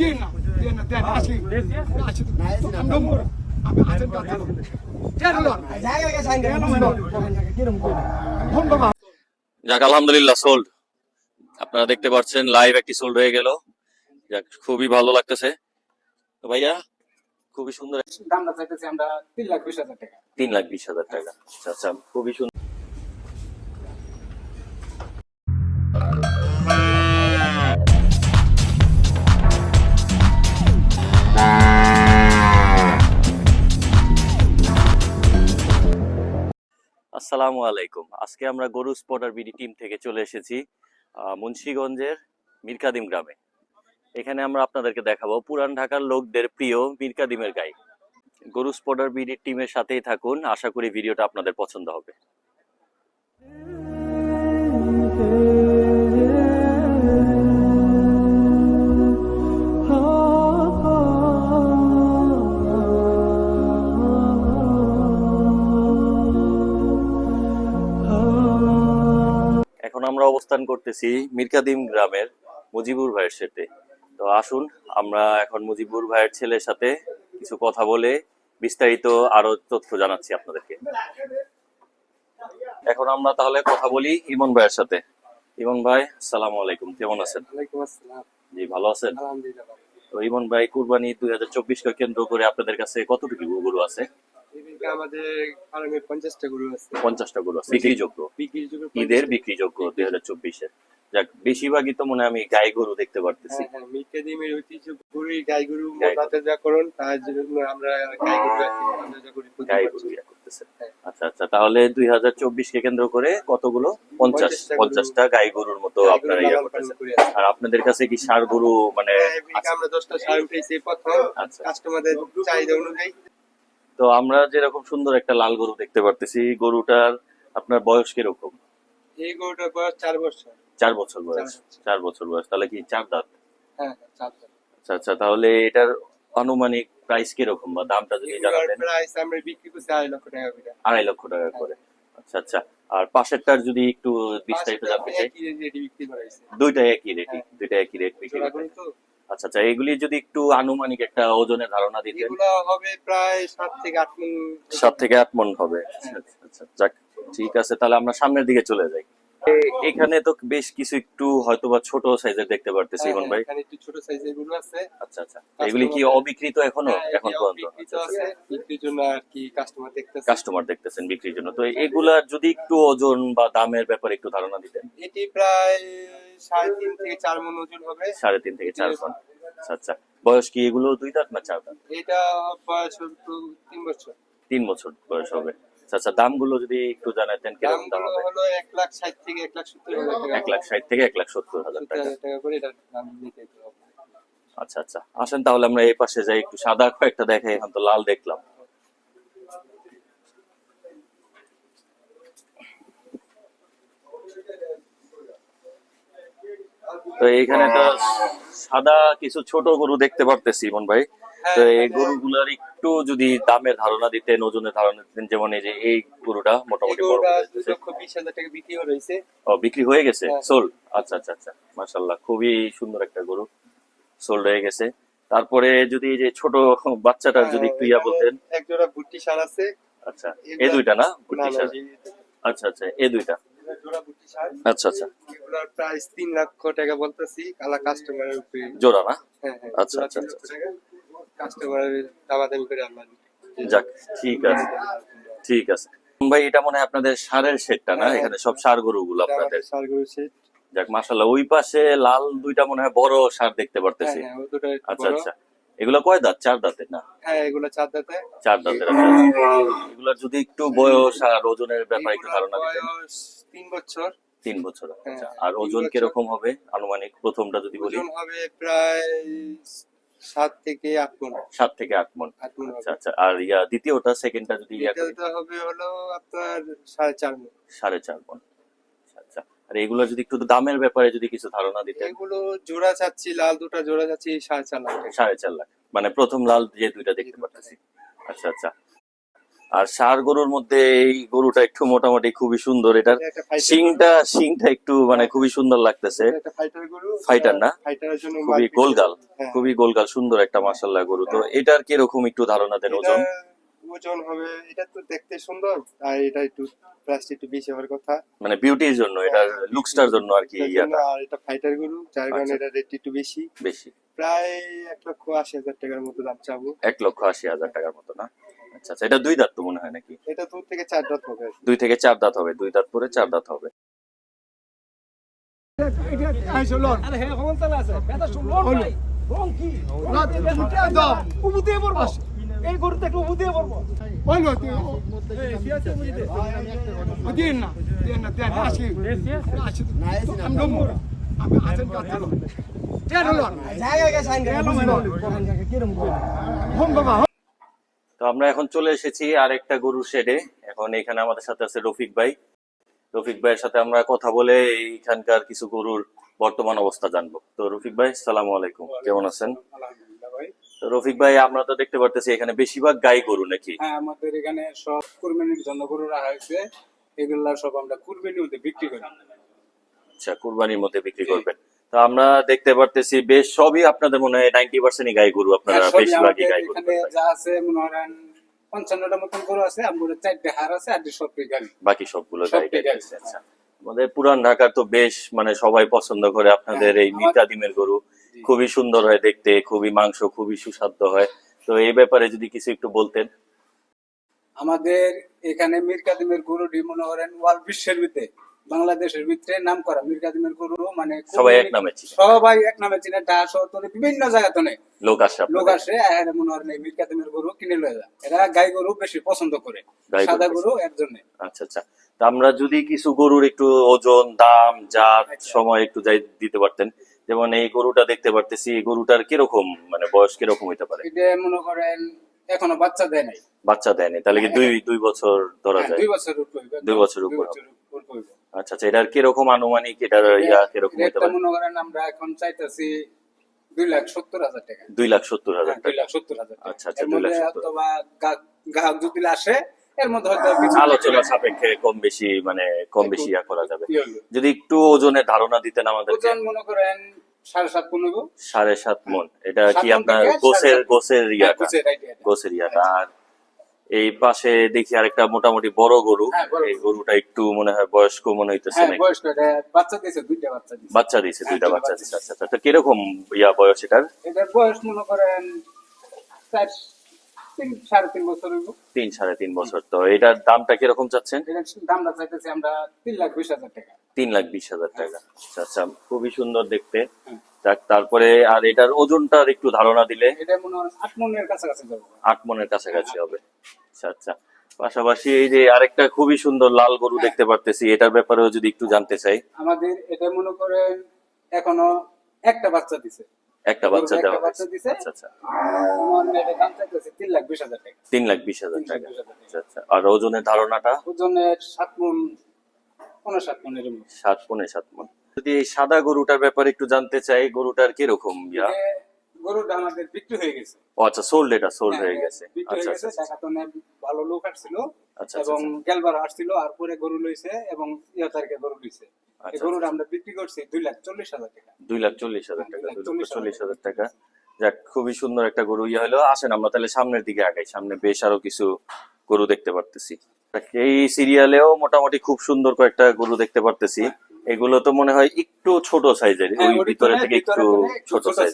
দিন না দিন না দেন আসি আসি আমরা মোর আমি আছেন কথা কেন লন ধন্যবাদ যাক আলহামদুলিল্লাহ সোল্ড আপনারা দেখতে পাচ্ছেন লাইভ একটি সোল্ড হয়ে গেল। যাক খুবই ভালো লাগতেছে। তো ভাইয়া খুবই সুন্দর। দামটা চাইতেছি আমরা তিন লাখ বিশ হাজার টাকা। তিন লাখ বিশ হাজার টাকা। আচ্ছা আচ্ছা খুবই সুন্দর। আসসালামু আলাইকুম। আজকে আমরা গরু স্পটার বিডি টিম থেকে চলে এসেছি মুন্সিগঞ্জের মিরকাদিম গ্রামে। এখানে আমরা আপনাদেরকে দেখাবো পুরান ঢাকার লোকদের প্রিয় মিরকাদিমের গাই। গরু স্পটার বিডি টিমের সাথেই থাকুন, আশা করি ভিডিওটা আপনাদের পছন্দ হবে। অবস্থান করতেছি মিরকাদিম গ্রামের মুজিবুর ভাইয়ের সাথে। তো আসুন আমরা এখন মুজিবুর ভাইয়ের ছেলের সাথে কিছু কথা বলে বিস্তারিত আরও তথ্য জানাচ্ছি আপনাদেরকে। এখন আমরা তাহলে কথা বলি ইমন ভাইয়ের সাথে। ইমন ভাই সালাম আলাইকুম। কেমন আছেন? জি ভালো আছেন? তো ইমন ভাই কুরবানি দুই হাজার চব্বিশকে কেন্দ্র করে আপনাদের কাছে কতটুকু গরু আছে? আমাদের ফার্মে পঞ্চাশটা গরু আছে। পঞ্চাশটা গরু আছে বিক্রিযোগ্য। বিক্রির ঈদের বিক্রিযোগ্য দুই হাজার চব্বিশের। যাক বেশিরভাগই তো মনে আমি গাই গরু দেখতে পারতেছি। হ্যাঁ হ্যাঁ ঐতিহ্য গরুই গাই গরু মোটাতাজাকরণ তার জন্য আমরা গাই গরু আর কি মোটাতাজা করি প্রতি গাই গরু করতেছে। হ্যাঁ। আচ্ছা আচ্ছা তাহলে দুই হাজার চব্বিশ কে কেন্দ্র করে কতগুলো? পঞ্চাশ পঞ্চাশটা গাই গরুর মতো আপনারা ইয়া করতেছেন। আর আপনাদের কাছে কি সার গরু মানে? আমরা দশটা সার উঠেছি প্রথম। আচ্ছা। কাস্টমারদের চাহিদা অনুযায়ী। তো আমরা যেরকম সুন্দর একটা লাল গরু দেখতে পারতেছি গরুটার আপনার বয়স কীরকম? এই গরুটার বয়স চার বছর। চার বছর বয়স। চার বছর। বয়স। তাহলে কি চার দাঁত? হ্যাঁ হ্যাঁ চার বছর আচ্ছা আচ্ছা তাহলে এটার আনুমানিক প্রাইস কীরকম বা দামটা যদি জানাতেন? প্রাইস আমরা বিক্রি করছি আড়াই লক্ষ টাকা করে। আড়াই লক্ষ টাকা করে। আচ্ছা আচ্ছা আর পাশেরটার যদি একটু বিস্তারিত জানতে চাই? রেটে দুইটা একই হ্যাঁ। দুইটা একই রেট বিক্রি আচ্ছা আচ্ছা এগুলি যদি একটু আনুমানিক একটা ওজনের ধারণা দিতেন। এগুলো হবে প্রায় সাত থেকে আট মন। সাত থেকে আট মন হবে। হ্যাঁ। আচ্ছা, আচ্ছা যাক ঠিক আছে তাহলে আমরা সামনের দিকে চলে যাই। এখানে তো বেশ কিছু একটু হয়তোবা ছোট সাইজের দেখতে পারতেছি হ্যাঁ, ইমন ভাই। এখানে একটু ছোট সাইজের গরু আছে। আচ্ছা আচ্ছা। এগুলি কি অবিকৃত এখনও? হ্যাঁ, এখন পর্যন্ত? বিক্রিত আছে। বিক্রির জন্য আর কি কাস্টমার দেখতেছে। কাস্টমার দেখতেছেন বিক্রির জন্য। তো এগুলার যদি একটু ওজন বা দামের ব্যাপারে একটু ধারণা দিতেন। এটি প্রায় সাড়ে তিন থেকে চার মন ওজন হবে। সাড়ে তিন থেকে চার মন আচ্ছা আচ্ছা। বয়স কি এগুলো দুই দাঁত না চার দাঁত? এটা বয়স তিন বছর। তিন বছর বয়স হবে। আচ্ছা আচ্ছা দামগুলো যদি একটু জানাতেন কীরকম দাম হবে? হলো এক লাখ ষাট থেকে এক লাখ সত্তর হাজার টাকা। এক লাখ ষাট থেকে এক লাখ সত্তর হাজার টাকা। টাকা করে দাম নিতে হবে। আচ্ছা আচ্ছা আসেন তাহলে আমরা এই পাশে যাই একটু সাদা কয়েকটা দেখে এখন তো লাল দেখলাম। তো এখানে তো সাদা কিছু ছোট গরু দেখতে পারতেছি মন ভাই। তো এই গরুগুলার একটু যদি দামের ধারণা দিতেন ওজনের ধারণা দিতেন যেমন এই যে এই গরুটা মোটামুটি বড় হয়ে টাকা বিক্রি ও বিক্রি হয়ে গেছে? হ্যাঁ। সোল আচ্ছা আচ্ছা আচ্ছা। খুবই সুন্দর একটা গরু। সোল্ড হয়ে গেছে। তারপরে যদি যে ছোট বাচ্চাটার যদি একটু ইয়া বলতেন? এক জোড়া ভুট্টি সার আছে। আচ্ছা এই দুইটা না? বুটি সার? আচ্ছা আচ্ছা এই দুইটা। ভুট্টি সার আচ্ছা আচ্ছা। এগুলোর প্রাইস তিন লক্ষ টাকা বলতেছি কালা কাস্টমারের উপরে। জোড়া না? হ্যাঁ হ্যাঁ আচ্ছা, আচ্ছা, কাস্টমারের দামাদামি করে আল্লাহ যাক ঠিক আছে ঠিক আছে। ভাই এটা মনে হয় আপনাদের সারের শেডটা না? হ্যাঁ। এখানে সব সার গরুগুলো আপনাদের। সারগুলো সেট। যাক মাশাল্লাহ ওই পাশে লাল দুইটা মনে হয় বড় সার দেখতে হ্যাঁ পারতেছি হ্যাঁ একটু আচ্ছা আচ্ছা। এগুলো কয় দাঁত? চার দাঁতের না? হ্যাঁ এগুলো চার দাঁতে চার দাঁতের আচ্ছা, আচ্ছা। যদি একটু বয়স আর ওজনের ব্যাপারে একটু ধারণা দিতেন। তিন বছর। তিন বছর হ্যাঁ, আচ্ছা আর ওজন কীরকম হবে? আনুমানিক প্রথমটা যদি বলি। ওজন হবে প্রায় সাত থেকে আট মন সাত থেকে আট মন আচ্ছা আচ্ছা আর ইয়া দ্বিতীয়টা সেকেন্ডটা যদি ইয়া হবে হলো আপনার সাড়ে চার মন সাড়ে চার মন আচ্ছা, আচ্ছা। আর এগুলো যদি একটু দামের ব্যাপারে যদি কিছু ধারণা দিতে এগুলো জোড়া চাচ্ছি লাল দুটা জোড়া চাচ্ছি সাড়ে চার লাখ। সাড়ে চার লাখ। মানে প্রথম লাল যে দুইটা দেখতে পাচ্ছি। আচ্ছা আচ্ছা। আর সার গরুর মধ্যে এই গরুটা একটু মোটামুটি খুবই সুন্দর। এটার এটা শিংটা শিংটা একটু মানে খুবই সুন্দর লাগতেছে। ফাইটার না? খুবই গোলগাল। হ্যাঁ। খুবই গোলগাল সুন্দর একটা মাসাল্লাহ গরু। তো এটার কীরকম একটু ধারণা দেন ওজন? এটা ওজন হবে এটা তো দেখতে সুন্দর আর এটা একটু প্রাইসটা একটু বেশি হওয়ার কথা। মানে বিউটির জন্য এটার লুকসটার জন্য আর কি ইয়াটা। আর এটা ফাইটার গরু যার কারণে আচ্ছা। এটা রেট একটু বেশি। বেশি। প্রায় এক লক্ষ আশি হাজার টাকার মতো দাম চাবো। এক লক্ষ আশি হাজার টাকার মতো না? আচ্ছা আচ্ছা এটা দুই দাঁত তো মনে হয় নাকি? এটা দু থেকে চার দাঁত হবে। দুই থেকে চার দাঁত হবে দুই দাঁত পরে চার দাঁত হবে। এই গরু দেখলে উবু দিয়ে পড়ব। হইল দিন না দিন না দেন আসি। আসি আমি দম আমি আছেন কথা তেরো জায়গা গেছে কিরম হোম বাবা তো আমরা এখন চলে এসেছি আরেকটা গরুর শেডে এখন এখানে আমাদের সাথে আছে রফিক ভাই। রফিক ভাইয়ের সাথে আমরা কথা বলে এইখানকার কিছু গরুর বর্তমান অবস্থা জানব। তো রফিক ভাই সালাম আলাইকুম। কেমন আছেন? রফিক ভাই আমরা তো দেখতে পারতেছি এখানে বেশিরভাগ গাই গরু নাকি? হ্যাঁ আমাদের এখানে সব কুরবানির জন্য গরু রাখা হয়েছে। এগুলা সব আমরা কুরবানির মধ্যে বিক্রি করি। আচ্ছা কুরবানির মধ্যে বিক্রি করবেন। তো আমরা দেখতে পারতেছি বেশ সবই আপনাদের মনে হয় নাইনটি পার্সেন্টই গাই গরু আপনারা হ্যাঁ, বেশিরভাগই গাই গরু যা আছে মনে করেন পঞ্চান্নটা মতন গরু আছে আমাদের চারটে হার আছে আর সবটি গাড়ি। বাকি সবগুলো গাই গাই আচ্ছা। আমাদের পুরান ঢাকার তো বেশ মানে সবাই পছন্দ করে আপনাদের এই আমার- মিতা ডিমের গরু। খুবই সুন্দর হয় দেখতে খুবই মাংস খুবই সুস্বাদ্য হয়। তো এই ব্যাপারে যদি কিছু একটু বলতেন। আমাদের এখানে মীর কাদিমের গরুটি মনে করেন ওয়ার্ল্ড বিশ্বের ভিতরে বাংলাদেশের ভিতরে নাম করা মীর কাদিমের গরু মানে সবাই এক নামে চিনে। সবাই এক নামে চিনে ঢাকা শহরে বিভিন্ন জায়গাতে নেই লোক আসে লোক আসে আর মনে হয় এই মীর কাদিমের গরু কিনে লয়ে যায়। এরা গাই গরু বেশি পছন্দ করে সাদা গরু এর জন্য। আচ্ছা আচ্ছা। তা আমরা যদি কিছু গরুর একটু ওজন দাম জাত আচ্ছা। সময় একটু যাই দিতে পারতেন যেমন এই গরুটা দেখতে পারতেছি এই গরুটার কীরকম মানে বয়স কীরকম হইতে পারে? এটা মনে করেন এখনও বাচ্চা দেয় নাই। বাচ্চা দেয়নি তাহলে কি দুই দুই বছর ধরা হ্যাঁ, যায়? দুই বছর উপর দুই বছর উপর। আচ্ছা আচ্ছা এটার কীরকম আনুমানিক এটার ইয়া কীরকম রেটটা পারে? মনে করেন আমরা এখন চাইতেছি দুই লাখ সত্তর হাজার টাকা। দুই লাখ সত্তর হাজার হ্যাঁ, দুই লাখ সত্তর হাজার আচ্ছা, আচ্ছা, দুই লাখ সত্তর। অথবা গ্রাহক যদি আসে এর মধ্যে হয়তো আলোচনা সাপেক্ষে কম বেশি মানে কম বেশি ইয়া করা যাবে। যদি একটু ওজনের ধারণা দিতেন আমাদের ওজন মনে করেন সাড়ে সাত পনেরো। সাড়ে সাত মন। এটা কি আপনার গোসের সাড়ে গোসের ইয়াটা হ্যাঁ, গোসের ইয়াটা। আর এই পাশে দেখি আরেকটা মোটামুটি বড় গরু। হ্যাঁ, এই গরুটা একটু মনে হয় বয়স্ক মনে হইতেছে হ্যাঁ বাচ্চা দিয়েছে দুইটা বাচ্চা দিয়েছে। বাচ্চা দিয়েছে হ্যাঁ, দুইটা বাচ্চা দিয়েছে। আচ্ছা আচ্ছা তো কীরকম ইয়া বয়স এটার? এটার বয়স মনে করেন তিন সাড়ে তিন বছর তিন সাড়ে তিন বছর। তো এটার দামটা কীরকম চাচ্ছেন? দামটা চাইতেছি আমরা তিন লাখ বিশ হাজার টাকা। তিন লাখ বিশ হাজার টাকা। আচ্ছা আচ্ছা খুবই সুন্দর দেখতে। যাক, তারপরে আর এটার ওজনটার একটু ধারণা দিলে? এটা মনে হয় আট মনের কাছাকাছি যাব। আট মনের কাছাকাছি হবে। আচ্ছা আচ্ছা। পাশাপাশি এই যে আরেকটা খুবই সুন্দর লাল গরু দেখতে পারতেছি এটার ব্যাপারেও যদি একটু জানতে চাই। আমাদের এটা মনে করেন এখনও একটা বাচ্চা দিছে। একটা বাচ্চা দেওয়া হয়েছে। আচ্ছা আচ্ছা। তিন লাখ বিশ হাজার টাকা। তিন লাখ বিশ হাজার টাকা। বিশ হাজার টাকা। আচ্ছা আচ্ছা। আর ওজনের ধারণাটা? ওজনের সাত মন পনেরো সাত মনের সাত সাত মন। যদি এই সাদা গরুটার ব্যাপারে একটু জানতে চাই গরুটার কীরকম ইয়া? এ, গরুটা আমাদের বিক্রি হয়ে গেছে। ও আচ্ছা সোল্ড এটা সোল্ড হয়ে হ্যাঁ, গেছে। বিক্রি আচ্ছা হয়ে আচ্ছা গেছে আচ্ছা ভালো লোক আসছিল এবং গেলবার আসছিল আর পরে গরু লইছে এবং ইয়া তারিখে গরু লইছে। এই গরুটা আমরা বিক্রি করছি দুই লাখ চল্লিশ হাজার টাকা। দুই লাখ চল্লিশ হাজার টাকা দুই লাখ চল্লিশ হাজার টাকা। যাক খুবই সুন্দর একটা গরু। ইয়া হলো আসেন আমরা তাহলে সামনের দিকে আগাই। সামনে বেশ আরও কিছু গরু দেখতে পারতেছি। এই সিরিয়ালেও মোটামুটি খুব সুন্দর কয়েকটা গরু দেখতে পারতেছি। এগুলো তো মনে হয় একটু ছোট সাইজের হ্যাঁ, ওই ভিতরে থেকে একটু ছোট সাইজ।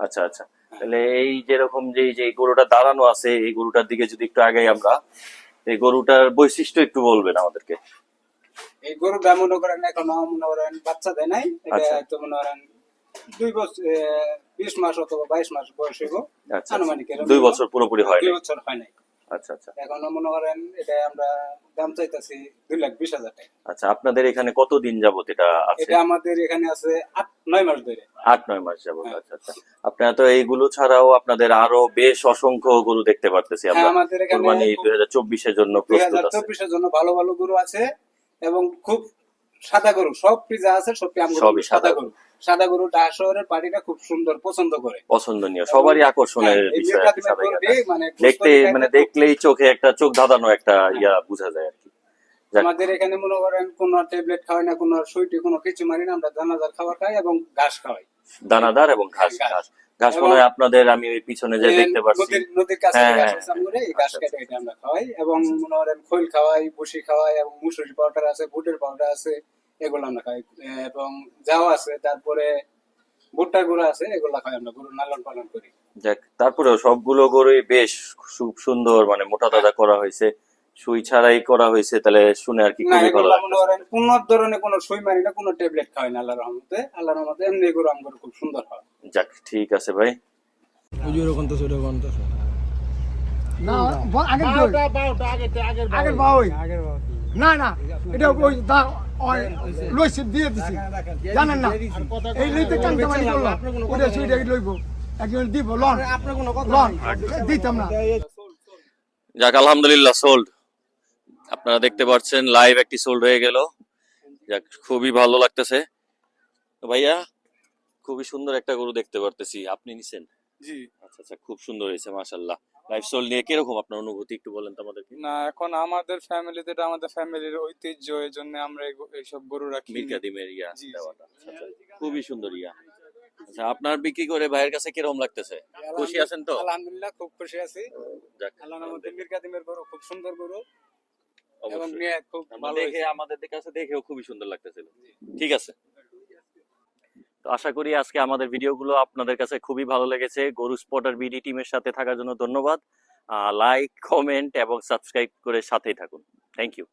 আচ্ছা আচ্ছা। তাহলে এই যেরকম যে যে গরুটা দাঁড়ানো আছে এই গরুটার দিকে যদি একটু আগে আমরা এই গরুটার বৈশিষ্ট্য একটু বলবেন আমাদেরকে। এই গরুটা মনে করেন এখন মনে করেন বাচ্চা দেয় নাই এটা আচ্ছা। তো মনে করেন দুই বছর বিশ মাস অথবা বাইশ মাস বয়স হইব। আচ্ছা আনুমানিক দুই বছর পুরোপুরি হয় দুই বছর হয় নাই। আচ্ছা আচ্ছা। এখনও মনে করেন এটা আমরা দাম চাইতেছি দুই লাখ বিশ হাজার টাকা। আচ্ছা আপনাদের এখানে কত দিন যাবত এটা আছে? এটা আমাদের এখানে আছে আট নয় মাস ধরে। আট নয় মাস যাবত আচ্ছা আচ্ছা। আপনারা তো এইগুলো ছাড়াও আপনাদের আরও বেশ অসংখ্য গরু দেখতে পারতেছি আমরা। হ্যাঁ, আমাদের এখানে খুব- দুই হাজার চব্বিশের জন্য প্রস্তুত আছে। চব্বিশের জন্য ভালো ভালো গরু আছে এবং খুব সাদা গরু সব যা আছে আমগো সবই সাদা গরু। সাদা গরু ঢাকা শহরের পার্টিটা খুব সুন্দর পছন্দ করে। পছন্দনীয় সবারই আকর্ষণের হ্যাঁ, বিষয় গাটা। মানে দেখতে মানে দেখলেই চোখে একটা চোখ ধাঁধানো একটা ইয়া বোঝা যায় আর কি। আমাদের এখানে মনে করেন কোনো ট্যাবলেট খাওয়াই না কোনো সুইটি কোনো কিছু মারি না আমরা দানাদার খাবার খাই এবং ঘাস খাওয়াই। দানাদার এবং ঘাস ঘাস। ঘাস। ঘাস মনে হয় আপনাদের আমি ওই পিছনে যে দেখতে পাচ্ছি নদীর কাছে হ্যাঁ, ঘাস হ্যাঁ, আচ্ছা, কেটে এটা আমরা খাওয়াই এবং মনে করেন খৈল খাওয়াই বসি খাওয়াই এবং মুসুরি পাউডার আছে বুটের পাউডার আছে এগুলো আমরা খাই। এবং যাও আছে তারপরে ভুট্টার গুঁড়া আছে এগুলো খাই আমরা গরু লালন পালন করি। যাক তারপরেও সবগুলো গরুই বেশ খুব সুন্দর মানে মোটা তাজা করা হয়েছে। সুই ছাড়াই করা হয়েছে তাহলে শুনে আর কি খুবই ভালো কোন ধরনের কোনো সুই মারি না কোনো ট্যাবলেট খাওয়াই না আল্লাহ রহমতে। আল্লাহ রহমতে এমনি গরু আমার খুব সুন্দর হয়। যাক ঠিক আছে ভাই। না ব- আগের দই। আগের বাউই। না না এটা ওই দা লইছে দিয়ে দিছি। জানেন না? এই লইতে কান্দা মানি করলাম। ওটা সুইটা লইব। একজন দিব লন। আপনার কোনো কথা লন। দিতাম না। যাক আলহামদুলিল্লাহ সোল্ড আপনারা দেখতে পাচ্ছেন লাইভ একটি সোল্ড হয়ে গেল। যাক খুবই ভালো লাগতেছে। তো ভাইয়া খুবই সুন্দর একটা গরু দেখতে পারতেছি। আপনি নিছেন? জি। আচ্ছা আচ্ছা খুব সুন্দর হয়েছে মাশাল্লাহ নিয়ে কীরকম আপনার অনুভূতি? একটু বলেন তো আমাদেরকে। না এখন আমাদের ফ্যামিলিতে এটা আমাদের ফ্যামিলির ঐতিহ্য এই জন্য আমরা এইসব গরু রাখি ইয়া। দেওয়াটা। আচ্ছা, আচ্ছা। খুবই সুন্দর ইয়া। আচ্ছা আপনার বিক্রি করে ভাইয়ের কাছে কীরকম লাগতেছে? খুশি আছেন তো? আলহামদুলিল্লাহ খুব খুশি আছি। আল্লাহ মিরকাদিমের গরু খুব সুন্দর গরু। এবং খুব ভালো দেখে আমাদের কাছে দেখেও খুবই সুন্দর লাগতেছিল। ঠিক আছে। আশা করি আজকে আমাদের ভিডিওগুলো আপনাদের কাছে খুবই ভালো লেগেছে। গরু স্পটার বিডি টিমের সাথে থাকার জন্য ধন্যবাদ। লাইক কমেন্ট এবং সাবস্ক্রাইব করে সাথেই থাকুন। Thank you